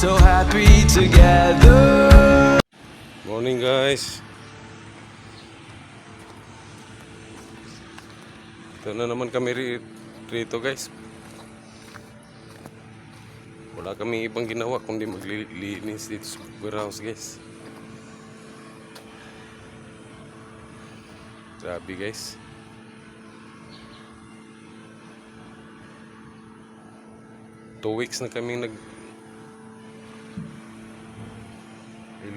so happy together. Morning guys. Ito na naman kami ri- rito guys. Wala kami ibang ginawa kundi maglilinis dito sa warehouse guys. Grabe guys. Two weeks na kami nag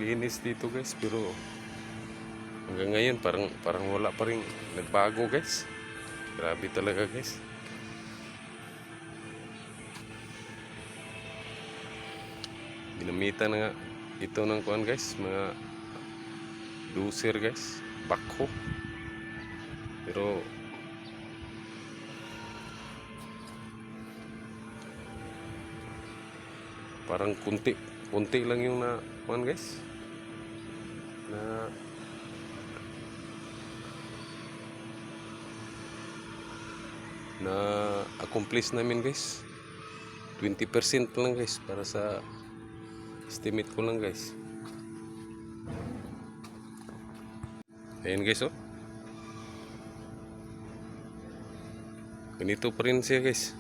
Nilinis dito guys pero hanggang ngayon parang parang wala pa rin nagbago guys. Grabe talaga guys. Ginamitan na nga ito ng kuan guys, mga doser guys, bakho. Pero parang kunti kunti lang yung na kuan guys na na accomplish namin guys 20% lang guys para sa estimate ko lang guys ayan guys oh ganito pa rin siya guys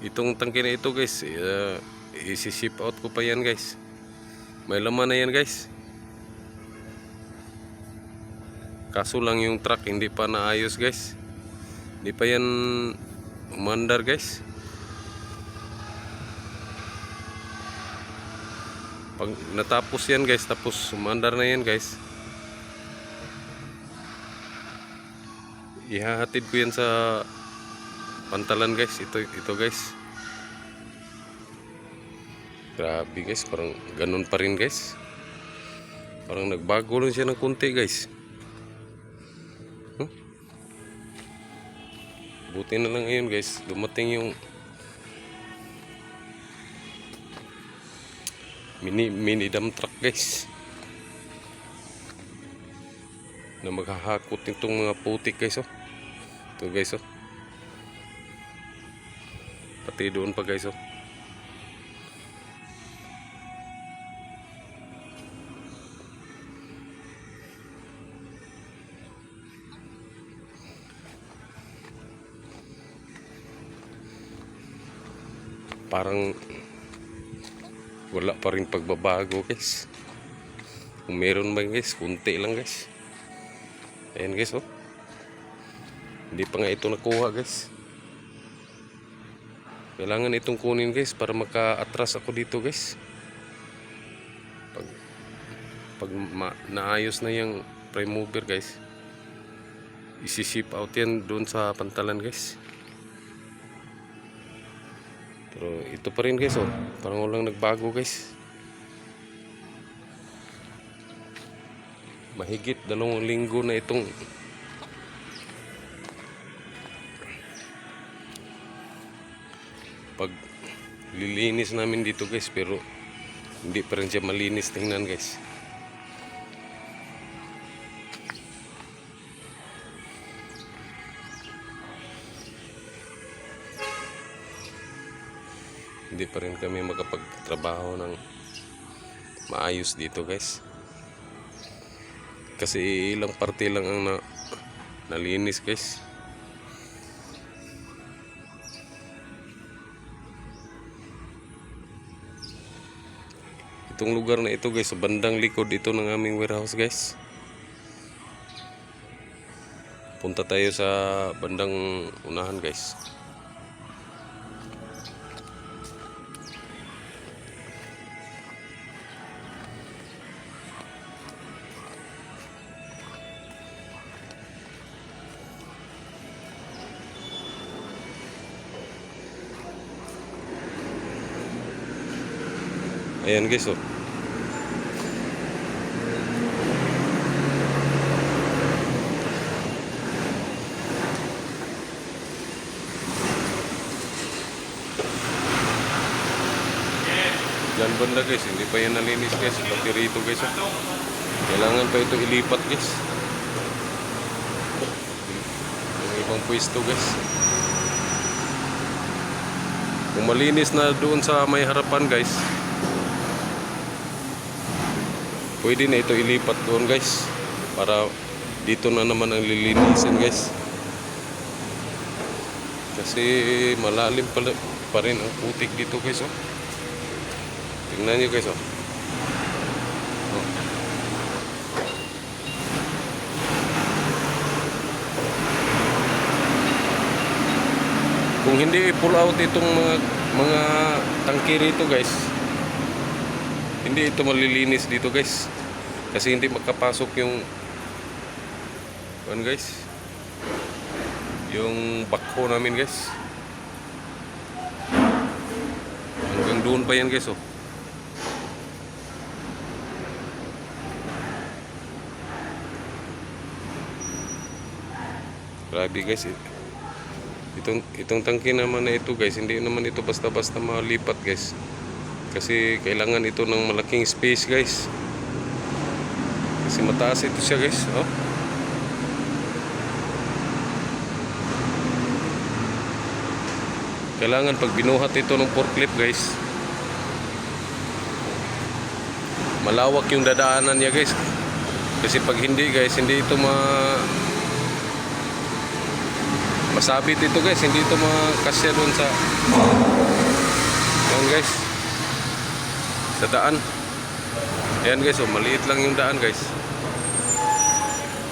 Itong tangke na ito guys, uh, isi-ship out ko pa yan guys. May laman na yan guys. Kaso lang yung truck hindi pa naayos guys. Hindi pa yan umandar guys. Pag natapos yan guys, tapos umandar na yan guys. Ihahatid ko yan sa pantalan guys ito ito guys grabe guys parang ganun pa rin guys parang nagbago lang siya ng konti guys buti na lang ngayon guys. Dumating yung mini mini dump truck guys. Na maghahakot itong mga putik guys oh. Ito guys oh. Pati doon pa guys oh. Parang wala pa rin pagbabago guys. Kung meron man guys, kunti lang guys. Ayan guys oh. Hindi pa nga ito nakuha guys. Kailangan itong kunin guys para maka-atras ako dito guys. Pag, pag ma- naayos na yung prime mover guys, isi-ship out yan doon sa pantalan guys. Pero ito pa rin guys oh, parang walang nagbago guys. Mahigit dalawang linggo na itong pag lilinis namin dito guys. Pero hindi pa rin siya malinis. Tingnan guys hindi pa rin kami makapagtrabaho ng maayos dito guys. Kasi ilang parte lang ang na, nalinis guys. Itong lugar na ito guys sa bandang likod ito ng aming warehouse guys. Punta tayo sa bandang unahan guys ayan guys oh Diyan banda guys, hindi pa yan nalinis guys. Pati rito guys. oh. Kailangan pa ito ilipat guys. Yung ibang pwesto guys. Kung malinis na doon sa may harapan guys, pwede na ito ilipat doon guys. Para dito na naman ang lilinisin guys. Kasi malalim pala, pa rin ang putik dito guys. Oh. Tingnan nyo guys. Oh. Oh. Kung hindi i-pull out itong mga mga tangke rito guys, hindi ito malilinis dito guys. Kasi hindi makapasok yung ano guys? Yung bakho namin guys. Hanggang doon pa yan guys oh. Grabe guys. Itong, itong tangke naman na ito guys, hindi naman ito basta-basta malipat guys. Kasi kailangan ito ng malaking space guys. Kasi mataas ito siya guys. Oh. Kailangan pag binuhat ito ng forklift guys, malawak yung dadaanan niya guys. Kasi pag hindi guys, hindi ito ma masabit ito guys, hindi ito makasya doon sa Ayan guys. Sa daan. Ayan guys, oh, maliit lang yung daan guys.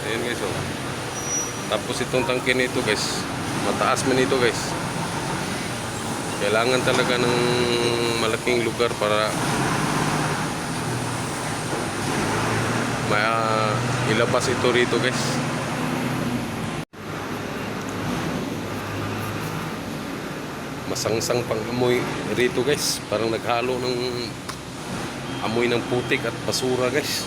Ayan guys, oh. Tapos itong tangke nito guys, mataas man ito guys. Kailangan talaga ng malaking lugar para ma ilabas ito rito guys. Masangsang pang amoy rito guys. Parang naghalo ng amoy ng putik at basura guys.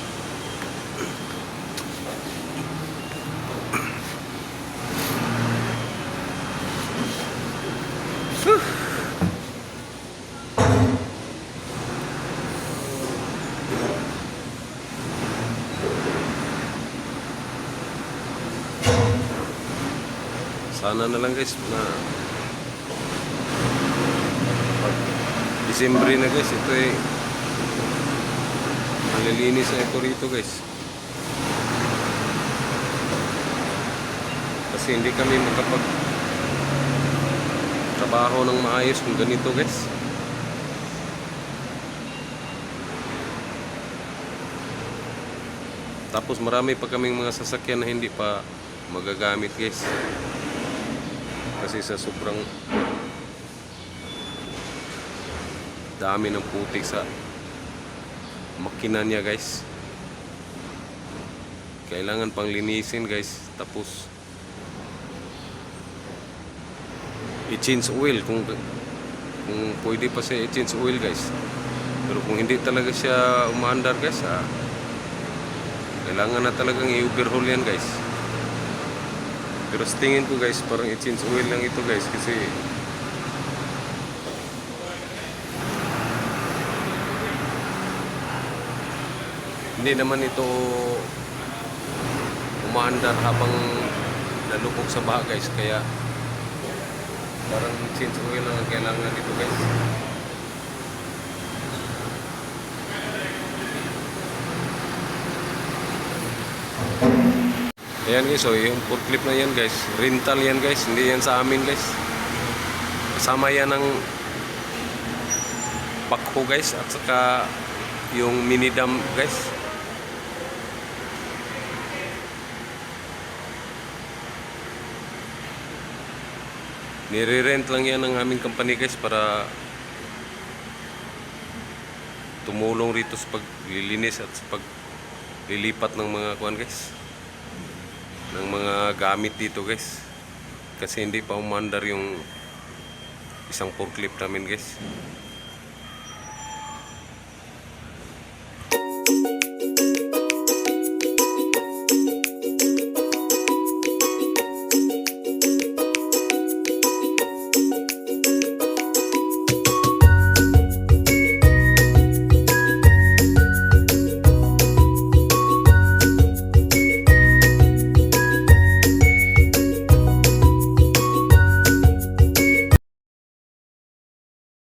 Sana na lang guys na pag Disyembre na guys, ito ay malilinis na ito rito guys. Kasi hindi kami makapag trabaho ng maayos kung ganito guys. Tapos marami pa kaming mga sasakyan na hindi pa magagamit guys. Kasi sa sobrang dami ng putik sa makina niya guys. Kailangan pang linisin guys. Tapos i-change oil kung kung pwede pa siya i-change oil guys. Pero kung hindi talaga siya umaandar guys, ah, kailangan na talagang i-overhaul yan guys. Pero sa tingin ko guys, parang i-change oil lang ito guys kasi hindi naman ito umaandar habang nalubog sa baha guys. Kaya parang change oil lang ang kailangan dito guys. Ayan guys, so yung forklift na yan guys, rental yan guys, hindi yan sa amin guys. Kasama yan ng backhoe guys. At saka yung mini dam guys. Nire-rent lang yan ng aming company guys para tumulong rito sa paglilinis at sa paglilipat ng mga kuan guys. Ng mga gamit dito guys. Kasi hindi pa umandar yung isang forklift namin guys